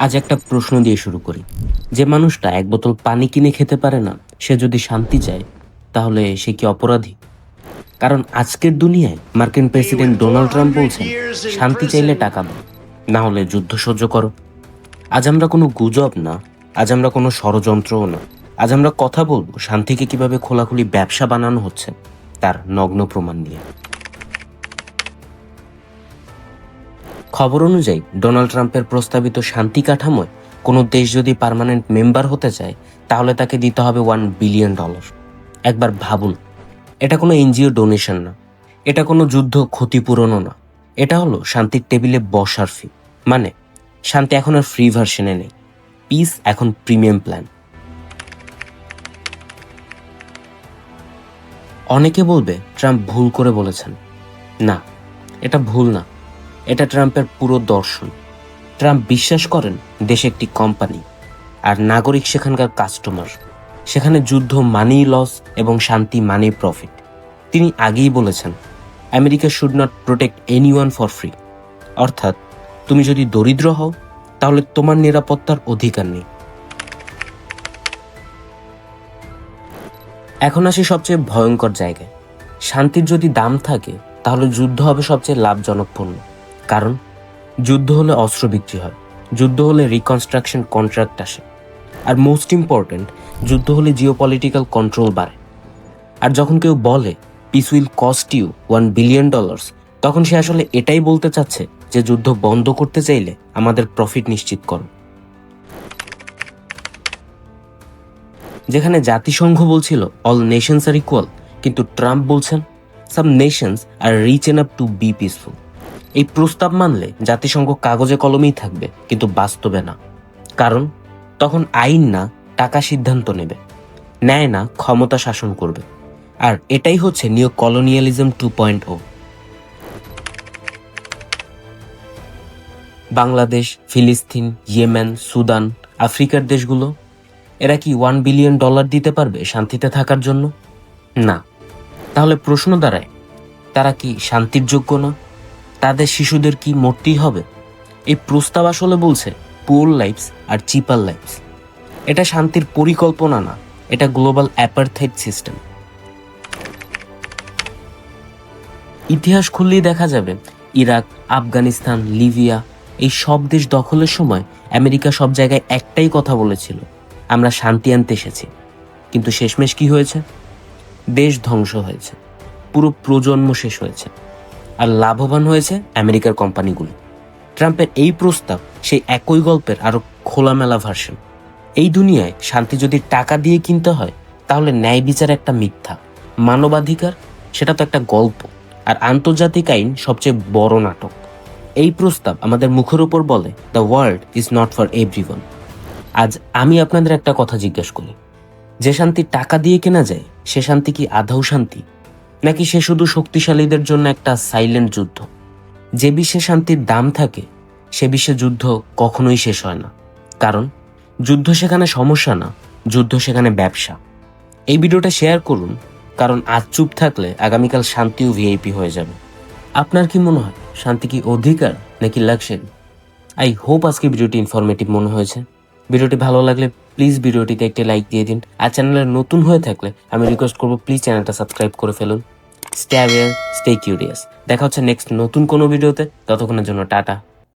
আজ একটা প্রশ্ন দিয়ে শুরু করি। যে মানুষটা এক বোতল পানি কিনে খেতে পারে না, সে যদি শান্তি চায়, তাহলে সে কি অপরাধী? কারণ আজকের দুনিয়ায় মার্কিন প্রেসিডেন্ট ডোনাল্ড ট্রাম্প বলছেন, শান্তি চাইলে টাকা দাও, না হলে যুদ্ধ সহ্য করো। আজ আমরা কোনো গুজব না, আজ আমরা কোনো ষড়যন্ত্রও না। আজ আমরা কথা বলব শান্তিকে কীভাবে খোলাখুলি ব্যবসা বানানো হচ্ছে, তার নগ্ন প্রমাণ নিয়ে। খবর অনুযায়ী, ডোনাল্ড ট্রাম্পের প্রস্তাবিত শান্তি কাঠামোয় কোনো দেশ যদি পার্মানেন্ট মেম্বার হতে চায়, তাহলে তাকে দিতে হবে ওয়ান বিলিয়ন ডলার একবার ভাবুন, এটা কোনো এনজিও ডোনেশন না, এটা কোনো যুদ্ধ ক্ষতিপূরণও না, এটা হলো শান্তির টেবিলে বসার ফি মানে শান্তি এখন আর ফ্রি ভার্সনে নেই পিস এখন প্রিমিয়াম প্ল্যান অনেকে বলবে, ট্রাম্প ভুল করে বলেছেন। না, এটা ভুল না। এটা ট্রাম্পের পুরো দর্শন। ট্রাম্প বিশ্বাস করেন দেশে একটি কোম্পানি আর নাগরিক সেখানকার কাস্টমার সেখানে যুদ্ধ মানি লস এবং শান্তি মানি প্রফিট তিনি আগেই বলেছেন America should not protect anyone for free অর্থাৎ, তুমি যদি দরিদ্র হও, তাহলে তোমার নিরাপত্তার অধিকার নেই। এখন আসি সবচেয়ে ভয়ঙ্কর জায়গায়। শান্তির যদি দাম থাকে, তাহলে যুদ্ধ হবে সবচেয়ে লাভজনক পণ্য কারণ, যুদ্ধ হলে অস্ত্র বিক্রি হয়, যুদ্ধ হলে রিকনস্ট্রাকশন কন্ট্রাক্ট আসে। আর মোস্ট ইম্পর্ট্যান্ট যুদ্ধ হলে জিও পলিটিক্যাল কন্ট্রোল বাড়ে। আর যখন কেউ বলে peace will cost you one billion dollars তখন সে আসলে এটাই বলতে চাচ্ছে যে যুদ্ধ বন্ধ করতে চাইলে আমাদের প্রফিট নিশ্চিত করো। যেখানে জাতিসংঘ বলছিল অল নেশনস আর ইকুয়াল কিন্তু ট্রাম্প বলছেন some nations are rich enough to be peaceful এই প্রস্তাব মানলে জাতিসংঘ কাগজে কলমেই থাকবে, কিন্তু বাস্তবে না। কারণ, তখন আইন না, টাকা সিদ্ধান্ত নেবে। ন্যায় না, ক্ষমতা শাসন করবে। আর এটাই হচ্ছে new colonialism two point O. Bangladesh, ফিলিস্তিন, ইয়েমেন, সুদান, আফ্রিকার দেশগুলো, এরা কি ওয়ান বিলিয়ন ডলার দিতে পারবে শান্তিতে থাকার জন্য? না। তাহলে প্রশ্ন দাঁড়ায়, তারা কি শান্তির যোগ্য না? তাদের শিশুদের কি মরতেই হবে? এই প্রস্তাব আসলে বলছে পুয়ার লাইফস আর চিপার লাইফস এটা শান্তির পরিকল্পনা না, এটা গ্লোবাল অ্যাপারথাইড সিস্টেম ইতিহাস খুললেই দেখা যাবে, ইরাক, আফগানিস্তান, লিবিয়া, এই সব দেশ দখলের সময় আমেরিকা সব জায়গায় একটাই কথা বলেছিল, আমরা শান্তি আনতে এসেছি। কিন্তু শেষমেশ কি হয়েছে? দেশ ধ্বংস হয়েছে, পুরো প্রজন্ম শেষ হয়েছে। আর লাভবান হয়েছে আমেরিকার কোম্পানিগুলো। ট্রাম্পের এই প্রস্তাব, সেই একই গল্পের আরও খোলামেলা ভার্সন এই দুনিয়ায় শান্তি যদি টাকা দিয়ে কিনতে হয়, তাহলে ন্যায় বিচার একটা মিথ্যা। মানবাধিকার, সেটা তো একটা গল্প। আর আন্তর্জাতিক আইন সবচেয়ে বড় নাটক। এই প্রস্তাব আমাদের মুখের উপর বলে the world is not for everyone আজ আমি আপনাদের একটা কথা জিজ্ঞেস করি। যে শান্তি টাকা দিয়ে কেনা যায়, সে শান্তি কি আধাও শান্তি? নাকি সে শুধু শক্তিশালীদের জন্য একটা সাইলেন্ট যুদ্ধ? যে বিশ্বে শান্তির দাম থাকে, সে বিশ্বে যুদ্ধ কখনোই শেষ হয় না। কারণ, যুদ্ধ সেখানে সমস্যা না, যুদ্ধ সেখানে ব্যবসা। এই ভিডিওটা শেয়ার করুন, কারণ আজ চুপ থাকলে আগামীকাল শান্তিও ভিআইপি হয়ে যাবে। আপনার কি মনে হয়, শান্তি কি অধিকার নাকি লাক্সারি আই হোপ আজকে ভিডিওটি ইনফরমেটিভ মনে হয়েছে। ভিডিওটি ভালো লাগলে প্লিজ ভিডিওটিতে একটি লাইক দিয়ে দিন। আর চ্যানেলে নতুন হয়ে থাকলে আমি রিকোয়েস্ট করব প্লিজ চ্যানেলটা সাবস্ক্রাইব করে ফেলুন। স্টে অ্যাওয়ার স্টে কিউরিয়াস দেখা হচ্ছে নেক্সট নতুন কোনো ভিডিওতে। ততক্ষণের জন্য টাটা।